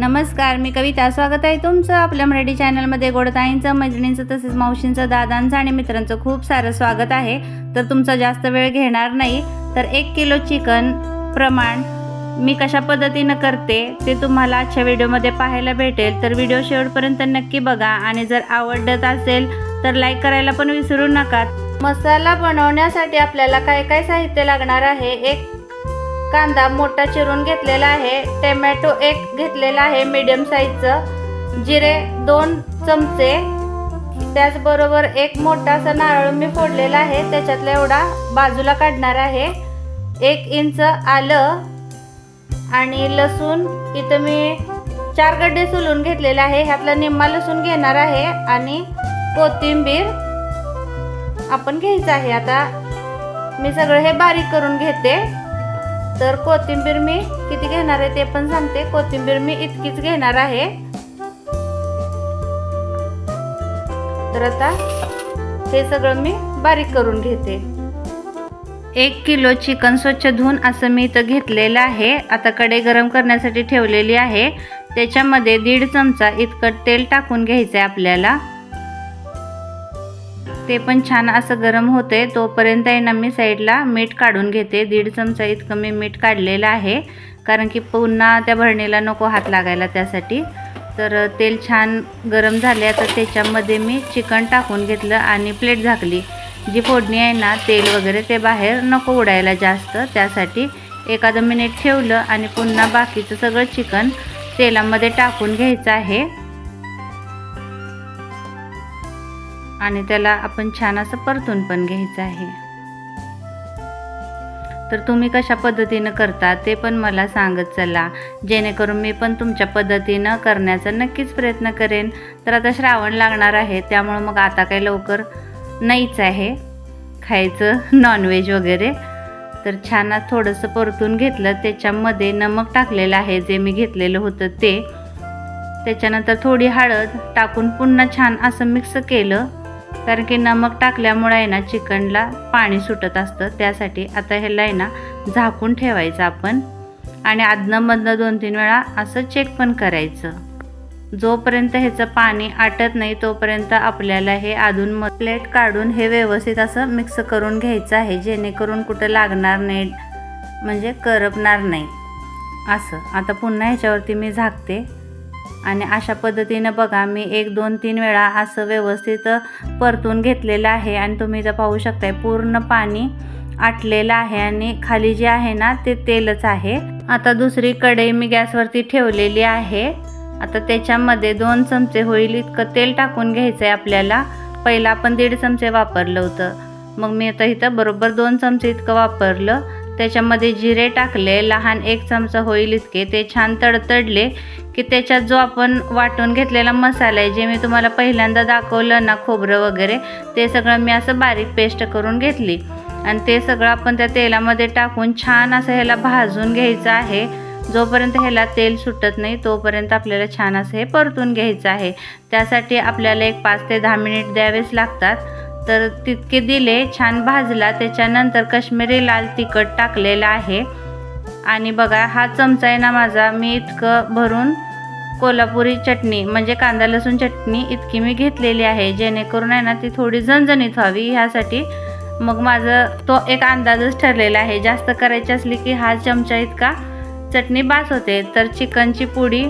नमस्कार मी कविता. स्वागत आहे तुमचं आपल्या मराठी चॅनलमध्ये. गोडताईंचं मैत्रिणींचं तसेच मावशींचं दादांचं आणि मित्रांचं खूप सारं स्वागत आहे. तर तुमचा जास्त वेळ घेणार नाही. तर एक किलो चिकन प्रमाण मी कशा पद्धतीनं करते ते तुम्हाला आजच्या व्हिडिओमध्ये पाहायला भेटेल. तर व्हिडिओ शेवटपर्यंत नक्की बघा आणि जर आवडत असेल तर लाईक करायला पण विसरू नका. मसाला बनवण्यासाठी आपल्याला काय काय साहित्य लागणार आहे? एक कांदा मोठा चिरून घेतलेला आहे. टोमॅटो एक घेतलेला आहे मीडियम साईजचं जिरे दोन चमचे. त्याचबरोबर एक मोठा असा नारळ मी फोडलेला आहे. त्याच्यातला एवढा बाजूला काढणार आहे. एक इंच आलं आणि लसूण. इथं मी चार गड्डे सोलून घेतलेले आहे. ह्यातला निम्मा लसूण घेणार आहे आणि कोथिंबीर आपण घ्यायचं आहे. आता मी सगळं हे बारीक करून घेते. तर कोथिंबीर मी किती घेणार आहे ते पण सांगते. कोथिंबीर मी इतकीच घेणार आहे. तर आता हे सगळं मी बारीक करून घेते. एक किलो चिकन स्वच्छ धुवून असं मी इथं घेतलेलं आहे. आता कडे गरम करण्यासाठी ठेवलेली आहे. त्याच्यामध्ये दीड चमचा इतकं तेल टाकून घ्यायचं आहे आपल्याला. ते पण छान असं गरम होते तोपर्यंत आहे ना मी साईडला मीठ काढून घेते. दीड चमचा इतकं मी मीठ काढलेलं आहे. कारण की पुन्हा त्या भरणीला नको हात लागायला त्यासाठी. तर तेल छान गरम झाले आता त्याच्यामध्ये मी चिकन टाकून घेतलं आणि प्लेट झाकली. जी फोडणी आहे ना तेल वगैरे ते बाहेर नको उडायला जास्त. त्यासाठी एखादं मिनिट ठेवलं आणि पुन्हा बाकीचं सगळं चिकन तेलामध्ये टाकून घ्यायचं आहे. आणि त्याला आपण छान असं परतून पण घ्यायचं आहे. तर तुम्ही कशा पद्धतीनं करता ते पण मला सांगत चला. जेणेकरून मी पण तुमच्या पद्धतीनं करण्याचा नक्कीच प्रयत्न करेन. तर आता श्रावण लागणार आहे त्यामुळं मग आता काही लवकर नाहीच आहे. खायचं नॉनव्हेज वगैरे. तर छान थोडंसं परतून घेतलं त्याच्यामध्ये नमक टाकलेलं आहे जे मी घेतलेलं होतं ते. त्याच्यानंतर थोडी हळद टाकून पुन्हा छान असं मिक्स केलं. कारण की नमक टाकल्यामुळे आहे ना चिकनला पाणी सुटत असतं. त्यासाठी आता ह्याला आहे ना झाकून ठेवायचं आपण. आणि आदनंमधनं दोन तीन वेळा असं चेक पण करायचं. जोपर्यंत ह्याचं पाणी आटत नाही तोपर्यंत आपल्याला हे अधून मग प्लेट काढून हे व्यवस्थित असं मिक्स करून घ्यायचं आहे. जेणेकरून कुठं लागणार नाही म्हणजे करपणार नाही. असं. आता पुन्हा ह्याच्यावरती मी झाकते. आणि अशा पद्धतीनं बघा मी एक दोन तीन वेळा असं व्यवस्थित परतून घेतलेलं आहे. आणि तुम्ही इथं पाहू शकताय पूर्ण पाणी आटलेलं आहे आणि खाली जे आहे ना ते तेलच आहे. आता दुसरी कढई मी गॅसवरती ठेवलेली आहे. आता त्याच्यामध्ये दोन चमचे होईल इतकं तेल टाकून घ्यायचं आहे आपल्याला. पहिला आपण दीड चमचे वापरलं होतं. मग मी आता इथं बरोबर दोन चमचे इतकं वापरलं. त्याच्यामध्ये जिरे टाकले लहान एक चमचा होईल इतके ते छान तडतडले की त्याच्यात जो आपण वाटून घेतलेला मसाला आहे जे मी तुम्हाला पहिल्यांदा दाखवलं ना खोबरं वगैरे ते सगळं मी असं बारीक पेस्ट करून घेतली. आणि ते सगळं आपण त्या तेलामध्ये टाकून छान असं ह्याला भाजून घ्यायचं आहे. जोपर्यंत ह्याला तेल सुटत नाही तोपर्यंत आपल्याला छान असं हे परतून घ्यायचं आहे. त्यासाठी आपल्याला एक पाच ते दहा मिनिट द्यावेच लागतात. तर तितके दिले छान भाजला. त्याच्यानंतर कश्मीरी लाल तिखट टाकलेलं आहे. आणि बघा हा चमचा आहे ना माझा मी इतकं भरून कोल्हापुरी चटणी म्हणजे कांदा लसूण चटणी इतकी मी घेतलेली आहे. जेणेकरून आहे ना ती थोडी झणझणीत व्हावी ह्यासाठी. मग माझं तो एक अंदाजच ठरलेला आहे. जास्त करायची असली की हा चमचा इतका चटणी बास होते. तर चिकनची पुडी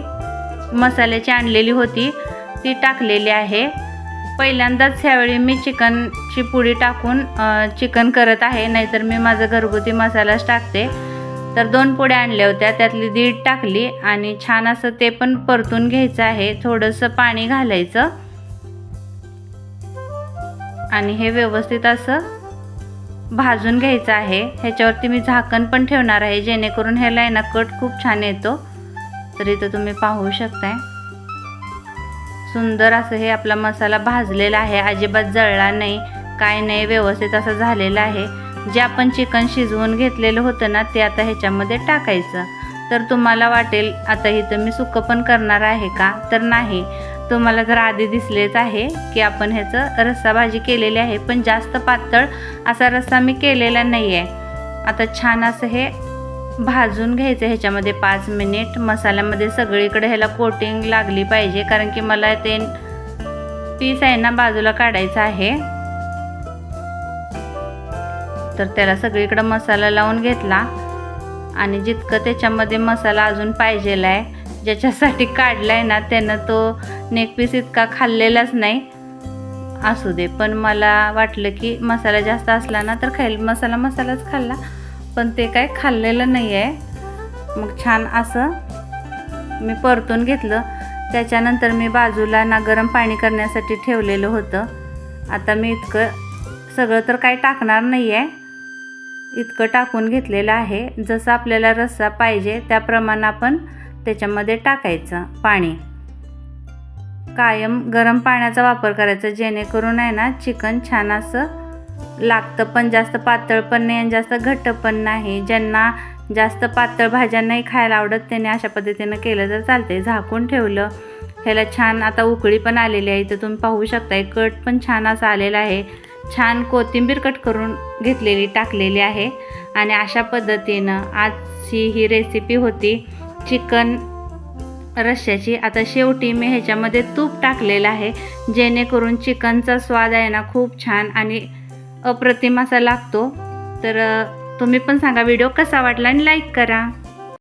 मसाल्याची आणलेली होती. ती टाकलेली आहे. पहिल्यांदाच ह्यावेळी मी चिकनची पुडी टाकून चिकन करत आहे. नाहीतर मी माझा घरगुती मसालाच टाकते. तर दोन पुड्या आणल्या होत्या. त्यातली दीड टाकली आणि छान असं ते पण परतून घ्यायचं आहे. थोडंसं पाणी घालायचं. आणि हे व्यवस्थित असं भाजून घ्यायचं आहे. ह्याच्यावरती मी झाकण पण ठेवणार आहे जेणेकरून ह्याला आहे ना कट खूप छान येतो. तर इथं तुम्ही पाहू शकताय. सुंदर असं हे आपला मसाला भाजलेला आहे. अजिबात जळला नाही. काय नाही व्यवस्थित असं झालेलं आहे. जे आपण चिकन शिजवून घेतलेलं होतं ना ते आता ह्याच्यामध्ये टाकायचं. तर तुम्हाला वाटेल आता इथं मी सुकं पण करणार आहे का? तर नाही. तुम्हाला जर आधी दिसलेच आहे की आपण ह्याचं रस्सा भाजी केलेली आहे पण जास्त पातळ असा रस्सा मी केलेला नाही आहे आता छान असं हे भाजून घ्यायचं ह्याच्यामध्ये पाच मिनिट. मसाल्यामध्ये सगळीकडे ह्याला कोटिंग लागली पाहिजे कारण की मला ते पीस आहे ना बाजूला काढायचं आहे. तर त्याला सगळीकडं मसाला लावून घेतला. आणि जितकं त्याच्यामध्ये मसाला अजून पाहिजेला आहे ज्याच्यासाठी काढला आहे ना त्यानं तो नेक पीस इतका खाल्लेलाच नाही. असू दे पण मला वाटलं की मसाला जास्त असला ना तर खाईल. मसाला मसालाच खाल्ला. पण ते काय खाल्लेलं नाही आहे मग छान असं मी परतून घेतलं. त्याच्यानंतर मी बाजूला ना गरम पाणी करण्यासाठी ठेवलेलं होतं. आता मी इतकं सगळं तर काही टाकणार नाही आहे इतकं टाकून घेतलेलं आहे. जसं आपल्याला रस्सा पाहिजे त्याप्रमाणे आपण त्याच्यामध्ये टाकायचं पाणी. कायम गरम पाण्याचा वापर करायचा जेणेकरून आहे ना चिकन छान असं लागतं पण जास्त पातळ पण नाही आणि जास्त घट्ट पण नाही. ज्यांना जास्त पातळ भाज्या नाही खायला आवडत त्याने अशा पद्धतीनं केलं तर चालते झाकून ठेवलं. ह्याला छान आता उकळी पण आलेली आहे. तर तुम्ही पाहू शकताय कट पण छान असा आलेला आहे. छान कोथिंबीर कट करून घेतलेली टाकलेली आहे. आणि अशा पद्धतीनं आजची ही रेसिपी होती चिकन रश्श्याची आता शेवटी मी ह्याच्यामध्ये तूप टाकलेलं आहे. जेणेकरून चिकनचा स्वाद आहे ना खूप छान आणि अप्रतिम असा लागतो. तर तुम्ही पण सांगा व्हिडिओ कसा वाटला आणि लाईक करा.